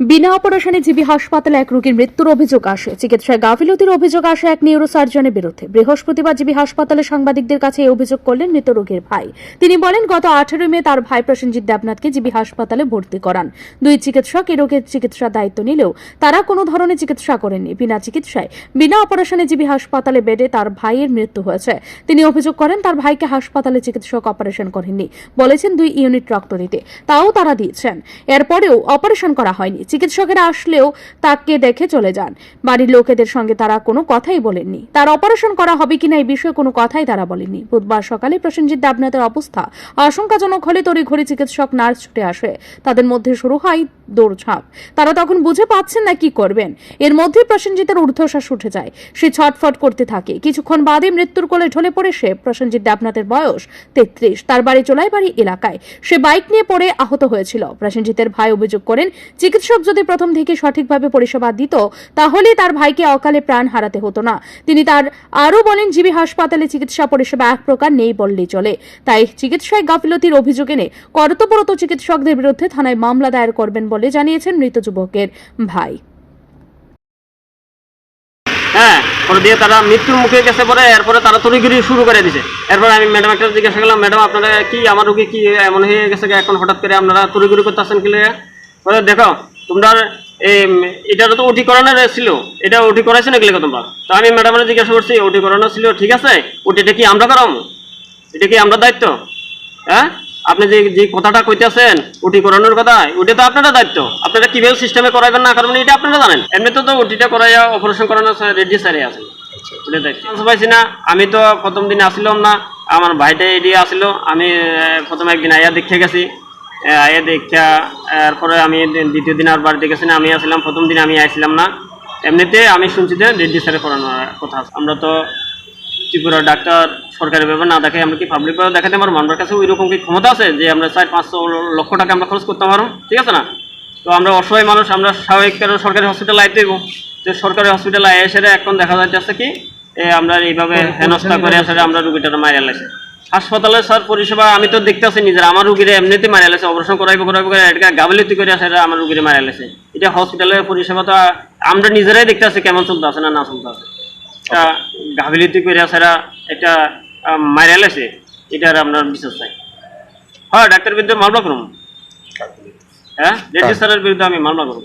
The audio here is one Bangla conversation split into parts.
বিনা অপারেশনে জিবি হাসপাতালে এক রোগীর মৃত্যুর অভিযোগ আসে। চিকিৎসায় গাফিলতির অভিযোগ আসে এক নিউরোসার্জনের বিরুদ্ধে। বৃহস্পতিবার জিবি হাসপাতালে সাংবাদিকদের কাছে এই অভিযোগ করলেন মৃত রোগীর ভাই। তিনি বলেন, গত আঠারোই মে তার ভাই প্রসেনজিৎ দেবনাথকে জিবি হাসপাতালে ভর্তি করান। দুই চিকিৎসক এই রোগের চিকিৎসার দায়িত্ব নিলেও তারা কোনো ধরনের চিকিৎসা করেননি। বিনা চিকিৎসায়, বিনা অপারেশনে জিবি হাসপাতালে বেডে তার ভাইয়ের মৃত্যু হয়েছে। তিনি অভিযোগ করেন, তার ভাইকে হাসপাতালে চিকিৎসক অপারেশন করেননি, বলেছেন দুই ইউনিট রক্ত দিতে। তাও তারা দিয়েছেন। এরপরেও অপারেশন করা হয়নি। চিকিৎসকেরা আসলেও তাকে দেখে চলে যান। বাড়ির লোকেদের সঙ্গে তারা কোনো কথাই বলেননি। তার অপারেশন করা হবে কিনা এই বিষয়ে কোনো কথাই তারা বলেননি। বুধবার সকালে প্রসেনজিৎ দেবনাথের অবস্থা আশঙ্কাজনক হলে তড়িঘড়ি চিকিৎসক নার্স ছুটে আসে। তাদের মধ্যে শুরু হয় দৌড়ঝাঁপ। তারা তখন বুঝে পাচ্ছেন না কি করবেন। এর মধ্যে প্রসেনজিতের ঊর্ধ্বশ্বাস উঠে যায়। সে ছটফট করতে থাকে। কিছুক্ষণ বাদে মৃত্যুর কোলে ঢলে পড়ে সে। প্রসেনজিৎ দেবনাথের বয়স তেত্রিশ। তার বাড়ি চোলাই বাড়ি এলাকায়। সে বাইক নিয়ে পড়ে আহত হয়েছিল। প্রসেনজিতের ভাই অভিযোগ করেন, চিকিৎসক যদি প্রথম থেকে সঠিকভাবে পরিষেবা দিত তাহলে তার ভাইকে অকালে প্রাণ হারাতে হতো না। তিনি তার আরও বলেন, জিবি হাসপাতালে চিকিৎসা পরিষেবা এক প্রকার নেই বললেই চলে। তাই চিকিৎসায় গাফিলতির অভিযোগ এনে কর্তব্যরত চিকিৎসকদের বিরুদ্ধে থানায় মামলা দায়ের করবেন বলে জানিয়েছেন মৃত যুবকের ভাই। হ্যাঁ পরে দিয়ে তারা মৃত্যুর মুখে গেছে পরে এরপরে তারা তড়িঘড়ি শুরু করে দিছে। এরপরে আমি ম্যাডাম একটা জিজ্ঞাসা করলাম ম্যাডাম আপনারা কি, আমার রোগী কি এমন হয়ে গেছে এখন হঠাৎ করে আপনারা তড়িঘড়ি করতেছেন কি লেগে? দেখো তোমরা এটা তো ওটি করানোর ছিল। এটা ওটি করাইছে নাকি লেগে তোমরা? তো আমি ম্যাডামের জিজ্ঞাসা করছি ওটি করানো ছিল, ঠিক আছে? ওটিটা কি আমরা করাম? এটা কি আমরা দায়িত্ব? হ্যাঁ? আপনি যে যে কথাটা কইতেছেন ওটি করানোর কথা ওটা তো আপনারা দায়িত্ব। আপনারা কীভাবে সিস্টেমে করাবেন না করবেন, এটা আপনারা জানেন। এমনিতে তো ওটিটা করাইয়া অপারেশন করানো রেডি স্যারে আছে। পাইছি না, আমি তো প্রথম দিন আসিলাম না, আমার ভাইটা এডি আসিল, আমি প্রথম একদিন আইয়া দেখে গেছি। আইয়া দেখা, এরপরে আমি দ্বিতীয় দিন আর বাড়িতে গেছি আমি আসলাম, প্রথম দিন আমি আইছিলাম না। এমনিতে আমি শুনছি যে রেডি স্যারে করানোর কথা। আমরা তো ত্রিপুরা ডাক্তার, সরকারি ভাবে না দেখে আমরা কি পাবলিক ভাবে দেখাতে পারব? আমার কাছে ওই রকম কি ক্ষমতা আছে যে আমরা চার পাঁচশো লক্ষ টাকা আমরা খরচ করতে পারব? ঠিক আছে না? তো আমরা অসহায় মানুষ, আমরা স্বাভাবিক কারণ সরকারি হসপিটাল আইতে দেবো। যে সরকারি হসপিটাল আয় এসে এখন দেখা যাচ্ছে কি আমরা এইভাবে হেনস্থা করে আসলে আমরা রুগীটা মারা লাগছে হাসপাতালে স্যার পরিষেবা আমি তো দেখতেছি নিজের। আমার রুগীরা এমনিতে মারা লাগছে অপারেশন করাইবো করাইবো করে এটা গাবলিতি করে আসলে আমার রুগীরা মারা লাগছে এটা হসপিটালের পরিষেবা তো আমরা নিজেরাই দেখতে আছি কেমন চলতে আছে না না চলতে আছে। একটা গাফিলিতি করে সেরা একটা মাইরা লেছে এটার আপনার বিশ্বাস চাই হ্যাঁ ডাক্তার বিরুদ্ধে মামলা করুন। হ্যাঁ রেড্ডি স্যারের বিরুদ্ধে আমি মামলা করুন।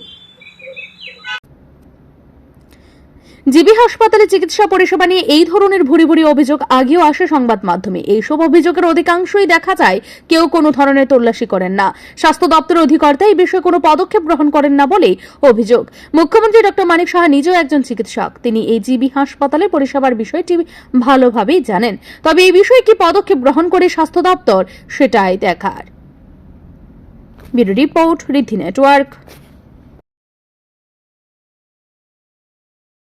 জিবি হাসপাতালে চিকিৎসা পরিষেবা নিয়ে এই ধরনের ভুরি ভুরি অভিযোগ আগেও আসে সংবাদ মাধ্যমে। এইসব অভিযোগের অধিকাংশই দেখা যায় কেউ কোনো ধরনের তল্লাশি করেন না। স্বাস্থ্য দপ্তরের অধিকর্তা এই বিষয়ে কোনো পদক্ষেপ গ্রহণ করেন না বলেই অভিযোগ। মুখ্যমন্ত্রী ডক্টর মানিক সাহা নিজেও একজন চিকিৎসক। তিনি এই জিবি হাসপাতালে পরিষেবার বিষয়টি ভালোভাবেই জানেন। তবে এই বিষয়ে কি পদক্ষেপ গ্রহণ করে স্বাস্থ্য দপ্তর, সেটাই দেখার। Report, Riddhi network.